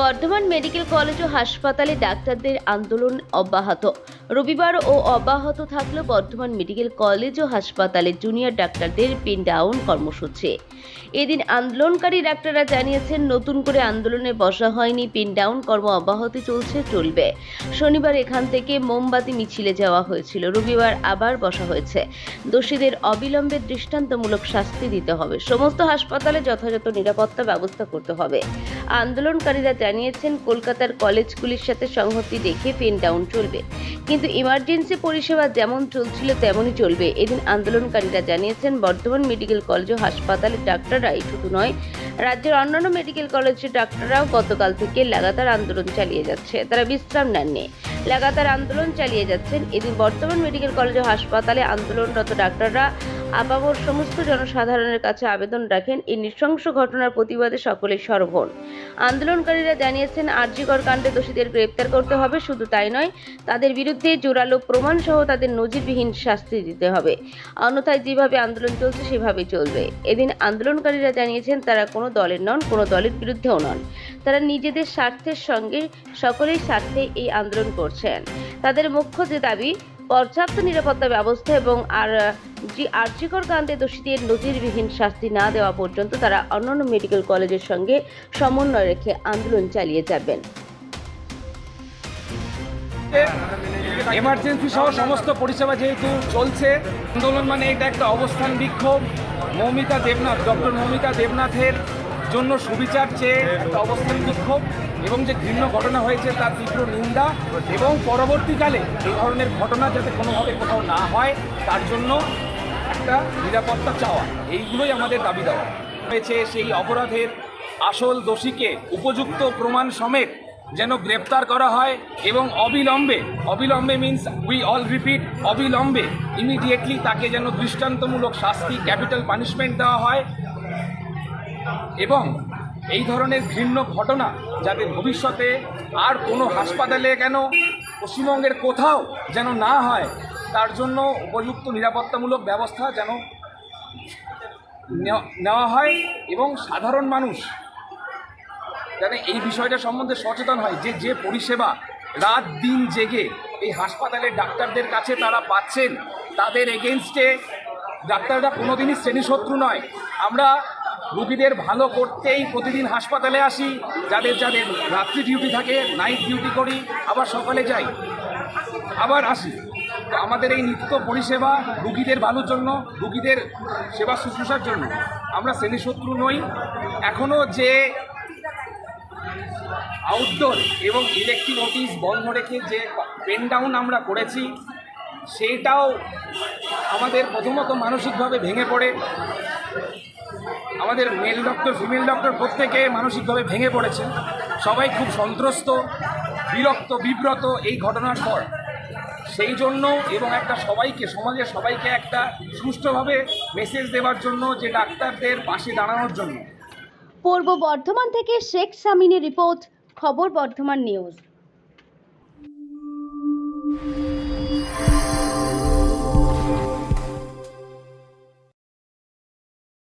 Bardhaman medical college ও হাসপাতালে ডাক্তারদের আন্দোলন অব্যাহত। রবিবার ও অব্যাহত থাকল বর্ধমান মেডিকেল কলেজ ও হাসপাতালে জুনিয়র ডাক্তারদের পিন ডাউন কর্মসূচি। এদিন আন্দোলনকারী ডাক্তাররা জানিয়েছেন, নতুন করে আন্দোলনে বসা হয়নি, পিন ডাউন কর্ম অব্যাহত চলছে, চলবে। শনিবার এখান থেকে মোমবাতি, মিছিলে যাওয়া হয়েছিল। রবিবার আবার বসা হয়েছে। দোষীদের অবিলম্বে দৃষ্টান্তমূলক শাস্তি দিতে হবে। সমস্ত হাসপাতালে যথাযথ নিরাপত্তা ব্যবস্থা করতে হবে। আন্দোলনকারীরা জানিয়েছেন, কলকাতার কলেজগুলির সাথে সংহতি রেখে পেন ডাউন চলবে। কিন্তু ইমার্জেন্সি পরিষেবা যেমন চলছিল, তেমনই চলবে। এদিন আন্দোলনকারীরা জানিয়েছেন, বর্ধমান মেডিকেল কলেজ ও হাসপাতালের ডাক্তাররাই শুধু নয়, রাজ্যের অন্যান্য মেডিকেল কলেজের ডাক্তাররাও গতকাল থেকে লাগাতার আন্দোলন চালিয়ে যাচ্ছে। তারা বিশ্রাম নেননি। লাগাতার আন্দোলন চালিয়ে যাচ্ছেন। এদিন বর্তমান মেডিকেল কলেজ ও হাসপাতালে আন্দোলনরত ডাক্তাররা আপামর সমস্ত জনসাধারণের কাছে আবেদন রাখেন এই নৃশংস ঘটনার প্রতিবাদে সকলেই সরব আন্দোলনকারীরা জানিয়েছেন, আরজিকর কাণ্ডে দোষীদের গ্রেপ্তার করতে হবে, শুধু তাই নয়, তাদের বিরুদ্ধে জোরালো প্রমাণ সহ তাদের নজিরবিহীন শাস্তি দিতে হবে। অন্যথায় যেভাবে আন্দোলন চলছে সেভাবে চলবে। এদিন আন্দোলনকারীরা জানিয়েছেন, তারা কোনো দলের নন, কোনো দলের বিরুদ্ধেও নন। তারা নিজেদের স্বার্থের সঙ্গে সকলের স্বার্থে এই আন্দোলন করছেন। তাদের মুখ্য যে দাবি পর্যাপ্ত নিরাপত্তা ব্যবস্থা এবং আর জি আর্যিকর কাণ্ডে দোষীদের নজিরবিহীন শাস্তি না দেওয়া পর্যন্ত তারা অন্যান্য মেডিকেল কলেজের সঙ্গে সমন্বয় রেখে আন্দোলন চালিয়ে যাবেন। এমার্জেন্সি সহ সমস্ত পরিষেবা যেহেতু চলছে, আন্দোলন মানে এটা একটা অবস্থান বিক্ষোভ। মৌমিতা দেবনাথ, ডক্টর মৌমিতা দেবনাথের জন্য সুবিচার চেয়ে একটা অবস্থান বিক্ষোভ। এবং যে ঘৃণ্য ঘটনা হয়েছে তার তীব্র নিন্দা এবং পরবর্তীকালে এই ধরনের ঘটনা যাতে কোনোভাবে কোথাও না হয়, তার জন্য একটা নিরাপত্তা চাওয়া, এইগুলোই আমাদের দাবি দেওয়া। হয়েছে সেই অপরাধের আসল দোষীকে উপযুক্ত প্রমাণ সমেত যেন গ্রেপ্তার করা হয় এবং অবিলম্বে অবিলম্বে মিন্স উই অল রিপিট অবিলম্বে ইমিডিয়েটলি তাকে যেন দৃষ্টান্তমূলক শাস্তি ক্যাপিটাল পানিশমেন্ট দেওয়া হয় এবং এই ধরনের ঘৃণ্য ঘটনা যাতে ভবিষ্যতে আর কোনো হাসপাতালে কেন, পশ্চিমবঙ্গের কোথাও যেন না হয়, তার জন্য উপযুক্ত নিরাপত্তামূলক ব্যবস্থা যেন নেওয়া- হয় এবং সাধারণ মানুষ যেন এই বিষয়টা সম্বন্ধে সচেতন হয় যে যে পরিষেবা রাত দিন জেগে এই হাসপাতালের ডাক্তারদের কাছে তারা পাচ্ছেন, তাদের এগেনস্টে ডাক্তাররা কোনোদিনই শ্রেণীশত্রু নয়। আমরা রুগীদের ভালো করতেই প্রতিদিন হাসপাতালে আসি, যাদের যাদের রাত্রি ডিউটি থাকে নাইট ডিউটি করি, আবার সকালে যাই, আবার আসি। তো আমাদের এই নিত্য পরিষেবা রুগীদের ভালোর জন্য, রুগীদের সেবা শুশ্রূষার জন্য। আমরা শ্রেণীশত্রু নই এখনও যে আউটডোর এবং ইলেকট্রিক অফিস বন্ধ রেখে যে পেন ডাউন আমরা করেছি সেইটাও আমাদের প্রথমত মানসিকভাবে ভেঙে পড়ে। আমাদের মেল ডক্টর ফিমেল ডক্টর প্রত্যেকে মানসিকভাবে ভেঙে পড়েছে সবাই খুব সন্ত্রস্ত, বিরক্ত, বিব্রত এই ঘটনার পর। সেই জন্য এবং একটা সবাইকে, সমাজের সবাইকে একটা সুষ্ঠুভাবে মেসেজ দেওয়ার জন্য, যে ডাক্তারদের পাশে দাঁড়ানোর জন্য। পূর্ব বর্ধমান থেকে শেখ সামিনের রিপোর্ট, খবর বর্ধমান নিউজ।